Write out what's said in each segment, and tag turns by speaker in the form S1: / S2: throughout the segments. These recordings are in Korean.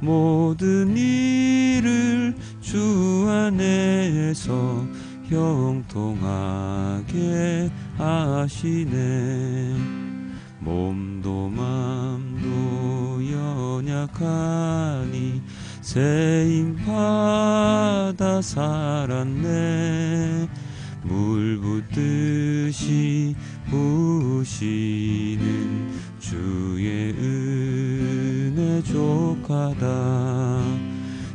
S1: 모든 일을 주 안에서 형통하게 하시네. 몸도 맘도 연약하니 세임 받아 살았네. 물 붓듯이 부시는 주의 은혜 족하다.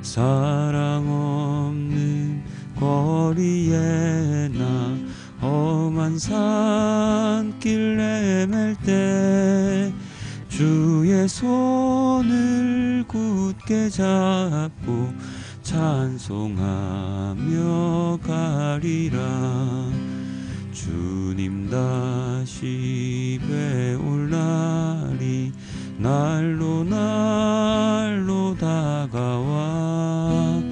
S1: 사랑 없는 거리에 나 험한 산길 내맬 때 주의 손을 굳게 잡고 찬송하며 가리라. 주님 다시 배올 날이 날로 날로 다가와.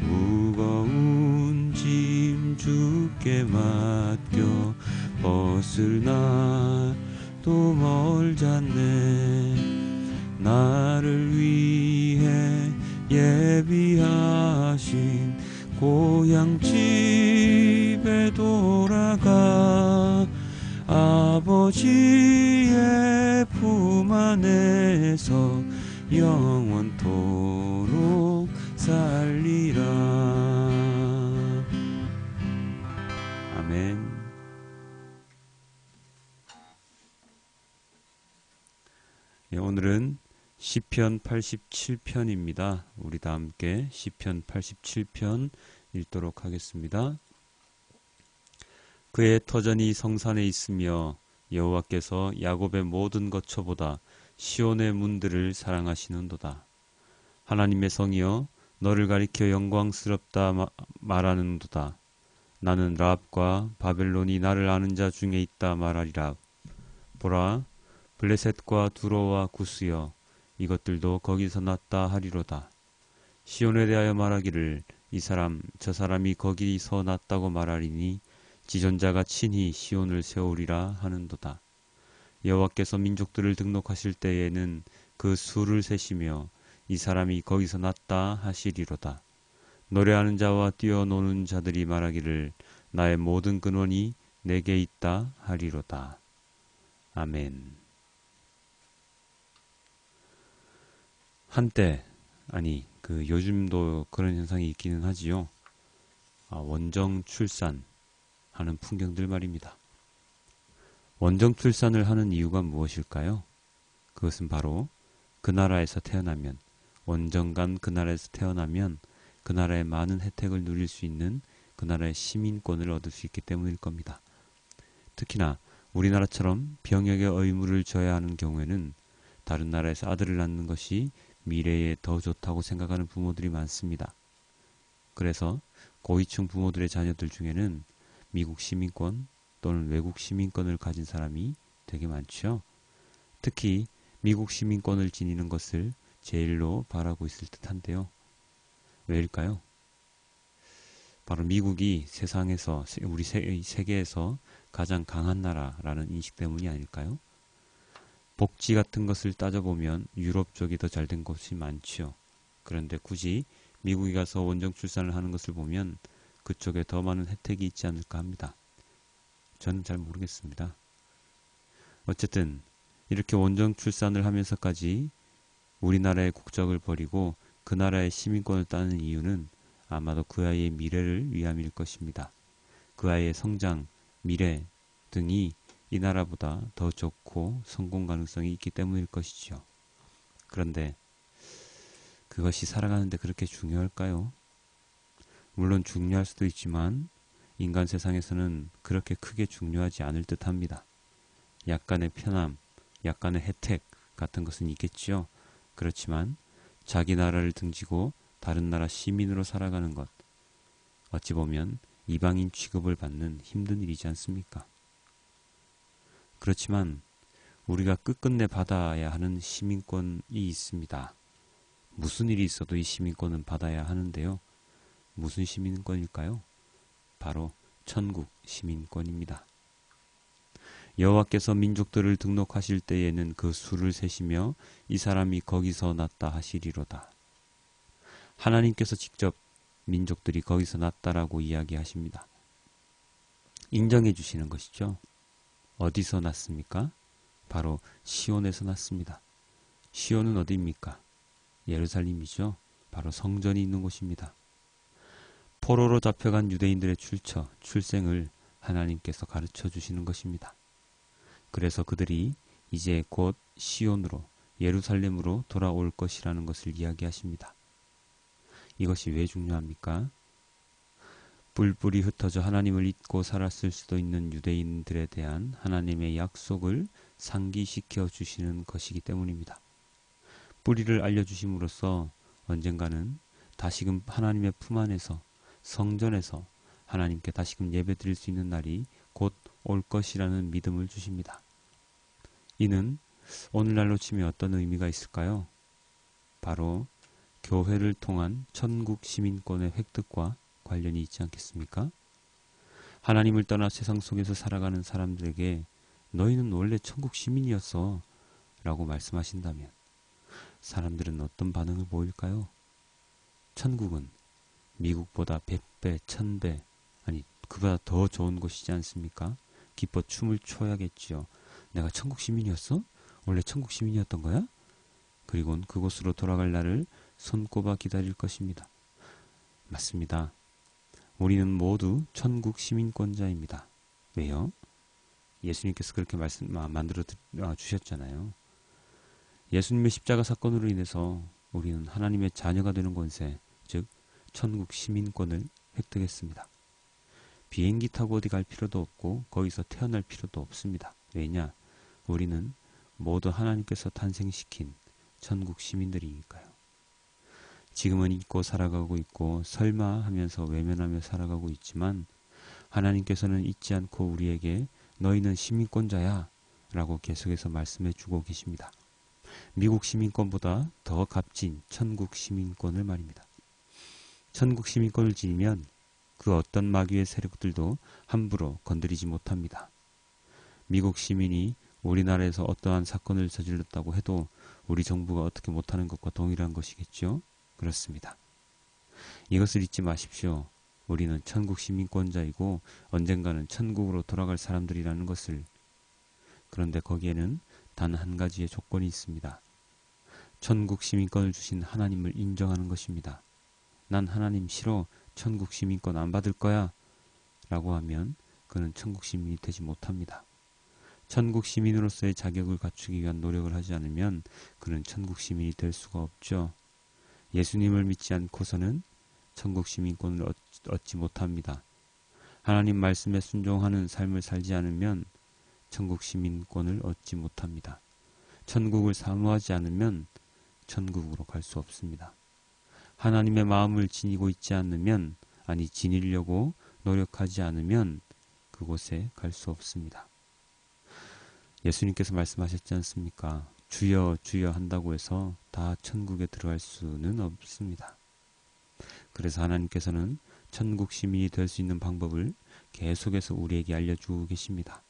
S1: 무거운 짐 주께 맡겨. 벗을 날도 멀잖네. 나를 위해 예비하신 고향 집에 돌아가. 아버지의 품 안에서 영원토록 살리라 아멘 예, 오늘은 시편 87편입니다. 우리 다 함께 시편 87편 읽도록 하겠습니다. 그의 터전이 성산에 있으며 여호와께서 야곱의 모든 거처보다 시온의 문들을 사랑하시는도다. 하나님의 성이여 너를 가리켜 영광스럽다 마, 말하는도다. 나는 랍과 바벨론이 나를 아는 자 중에 있다 말하리라. 보라 블레셋과 두로와 구스여 이것들도 거기서 났다 하리로다. 시온에 대하여 말하기를 이 사람 저 사람이 거기서 났다고 말하리니 지존자가 친히 시온을 세우리라 하는도다. 여호와께서 민족들을 등록하실 때에는 그 수를 세시며 이 사람이 거기서 났다 하시리로다. 노래하는 자와 뛰어노는 자들이 말하기를 나의 모든 근원이 내게 있다 하리로다. 아멘. 한때 아니 그 요즘도 그런 현상이 있기는 하지요. 아, 원정 출산 하는 풍경들 말입니다. 원정 출산을 하는 이유가 무엇일까요? 그것은 바로 그 나라에서 태어나면 원정간 그 나라에서 태어나면 그 나라의 많은 혜택을 누릴 수 있는 그 나라의 시민권을 얻을 수 있기 때문일 겁니다. 특히나 우리나라처럼 병역의 의무를 져야 하는 경우에는 다른 나라에서 아들을 낳는 것이 미래에 더 좋다고 생각하는 부모들이 많습니다. 그래서 고위층 부모들의 자녀들 중에는 미국 시민권 또는 외국 시민권을 가진 사람이 되게 많죠. 특히 미국 시민권을 지니는 것을 제일로 바라고 있을 듯한데요. 왜일까요? 바로 미국이 세상에서 우리 세계에서 가장 강한 나라라는 인식 때문이 아닐까요? 복지 같은 것을 따져보면 유럽 쪽이 더 잘 된 곳이 많지요. 그런데 굳이 미국에 가서 원정 출산을 하는 것을 보면 그쪽에 더 많은 혜택이 있지 않을까 합니다. 저는 잘 모르겠습니다. 어쨌든 이렇게 원정 출산을 하면서까지 우리나라의 국적을 버리고 그 나라의 시민권을 따는 이유는 아마도 그 아이의 미래를 위함일 것입니다. 그 아이의 성장, 미래 등이 이 나라보다 더 좋고 성공 가능성이 있기 때문일 것이지요. 그런데 그것이 살아가는데 그렇게 중요할까요? 물론 중요할 수도 있지만 인간 세상에서는 그렇게 크게 중요하지 않을 듯 합니다. 약간의 편함, 약간의 혜택 같은 것은 있겠지요. 그렇지만 자기 나라를 등지고 다른 나라 시민으로 살아가는 것, 어찌 보면 이방인 취급을 받는 힘든 일이지 않습니까? 그렇지만 우리가 끝끝내 받아야 하는 시민권이 있습니다. 무슨 일이 있어도 이 시민권은 받아야 하는데요. 무슨 시민권일까요? 바로 천국 시민권입니다. 여호와께서 민족들을 등록하실 때에는 그 수를 세시며 이 사람이 거기서 났다 하시리로다. 하나님께서 직접 민족들이 거기서 났다라고 이야기하십니다. 인정해 주시는 것이죠. 어디서 났습니까? 바로 시온에서 났습니다. 시온은 어디입니까? 예루살림이죠. 바로 성전이 있는 곳입니다. 포로로 잡혀간 유대인들의 출처, 출생을 하나님께서 가르쳐 주시는 것입니다. 그래서 그들이 이제 곧 시온으로 예루살렘으로 돌아올 것이라는 것을 이야기하십니다. 이것이 왜 중요합니까? 뿔뿔이 흩어져 하나님을 잊고 살았을 수도 있는 유대인들에 대한 하나님의 약속을 상기시켜 주시는 것이기 때문입니다. 뿌리를 알려주심으로써 언젠가는 다시금 하나님의 품 안에서 성전에서 하나님께 다시금 예배 드릴 수 있는 날이 곧 올 것이라는 믿음을 주십니다. 이는 오늘날로 치면 어떤 의미가 있을까요? 바로 교회를 통한 천국 시민권의 획득과 관련이 있지 않겠습니까? 하나님을 떠나 세상 속에서 살아가는 사람들에게 너희는 원래 천국 시민이었어 라고 말씀하신다면 사람들은 어떤 반응을 보일까요? 천국은 미국보다 100배, 1000배, 아니, 그보다 더 좋은 곳이지 않습니까? 기뻐 춤을 춰야겠지요. 내가 천국 시민이었어? 원래 천국 시민이었던 거야? 그리고는 그곳으로 돌아갈 날을 손꼽아 기다릴 것입니다. 맞습니다. 우리는 모두 천국 시민권자입니다. 왜요? 예수님께서 그렇게 말씀 만들어 아, 주셨잖아요. 예수님의 십자가 사건으로 인해서 우리는 하나님의 자녀가 되는 권세, 즉 천국 시민권을 획득했습니다. 비행기 타고 어디 갈 필요도 없고 거기서 태어날 필요도 없습니다. 왜냐? 우리는 모두 하나님께서 탄생시킨 천국 시민들이니까요. 지금은 잊고 살아가고 있고 설마 하면서 외면하며 살아가고 있지만 하나님께서는 잊지 않고 우리에게 너희는 시민권자야 라고 계속해서 말씀해 주고 계십니다. 미국 시민권보다 더 값진 천국 시민권을 말입니다. 천국 시민권을 지니면 그 어떤 마귀의 세력들도 함부로 건드리지 못합니다. 미국 시민이 우리나라에서 어떠한 사건을 저질렀다고 해도 우리 정부가 어떻게 못하는 것과 동일한 것이겠죠? 그렇습니다. 이것을 잊지 마십시오. 우리는 천국 시민권자이고 언젠가는 천국으로 돌아갈 사람들이라는 것을. 그런데 거기에는 단 한 가지의 조건이 있습니다. 천국 시민권을 주신 하나님을 인정하는 것입니다. 난 하나님 싫어. 천국 시민권 안 받을 거야. 라고 하면 그는 천국 시민이 되지 못합니다. 천국 시민으로서의 자격을 갖추기 위한 노력을 하지 않으면 그는 천국 시민이 될 수가 없죠. 예수님을 믿지 않고서는 천국 시민권을 얻지 못합니다. 하나님 말씀에 순종하는 삶을 살지 않으면 천국 시민권을 얻지 못합니다. 천국을 사모하지 않으면 천국으로 갈 수 없습니다. 하나님의 마음을 지니고 있지 않으면 아니 지니려고 노력하지 않으면 그곳에 갈 수 없습니다. 예수님께서 말씀하셨지 않습니까? 주여 주여 한다고 해서 다 천국에 들어갈 수는 없습니다. 그래서 하나님께서는 천국 시민이 될 수 있는 방법을 계속해서 우리에게 알려주고 계십니다.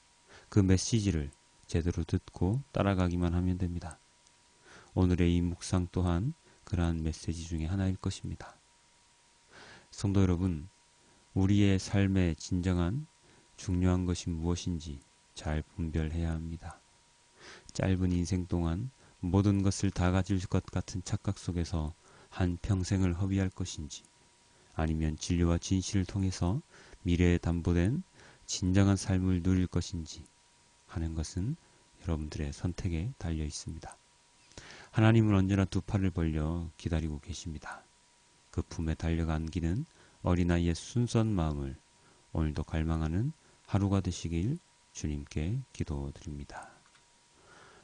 S1: 그 메시지를 제대로 듣고 따라가기만 하면 됩니다. 오늘의 이 묵상 또한 그러한 메시지 중에 하나일 것입니다. 성도 여러분, 우리의 삶의 진정한 중요한 것이 무엇인지 잘 분별해야 합니다. 짧은 인생 동안 모든 것을 다 가질 것 같은 착각 속에서 한 평생을 허비할 것인지 아니면 진리와 진실을 통해서 미래에 담보된 진정한 삶을 누릴 것인지 하는 것은 여러분들의 선택에 달려 있습니다. 하나님은 언제나 두 팔을 벌려 기다리고 계십니다. 그 품에 달려가 안기는 어린아이의 순수한 마음을 오늘도 갈망하는 하루가 되시길 주님께 기도드립니다.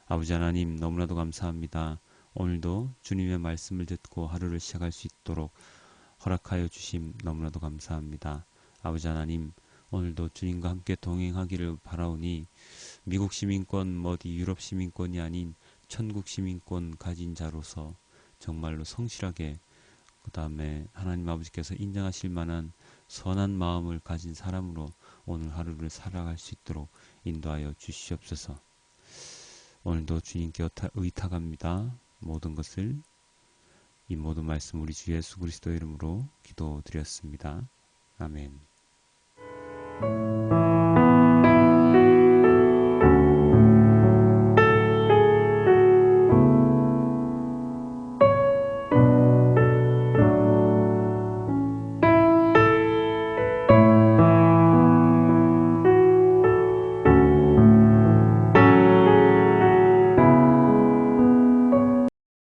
S1: 아버지 하나님 너무나도 감사합니다. 오늘도 주님의 말씀을 듣고 하루를 시작할 수 있도록 허락하여 주심 너무나도 감사합니다. 아버지 하나님 오늘도 주님과 함께 동행하기를 바라오니 미국 시민권 뭐 어디 유럽 시민권이 아닌 천국 시민권 가진 자로서 정말로 성실하게 그 다음에 하나님 아버지께서 인정하실 만한 선한 마음을 가진 사람으로 오늘 하루를 살아갈 수 있도록 인도하여 주시옵소서. 오늘도 주님께 의탁합니다. 모든 것을 이 모든 말씀 우리 주 예수 그리스도 이름으로 기도드렸습니다. 아멘.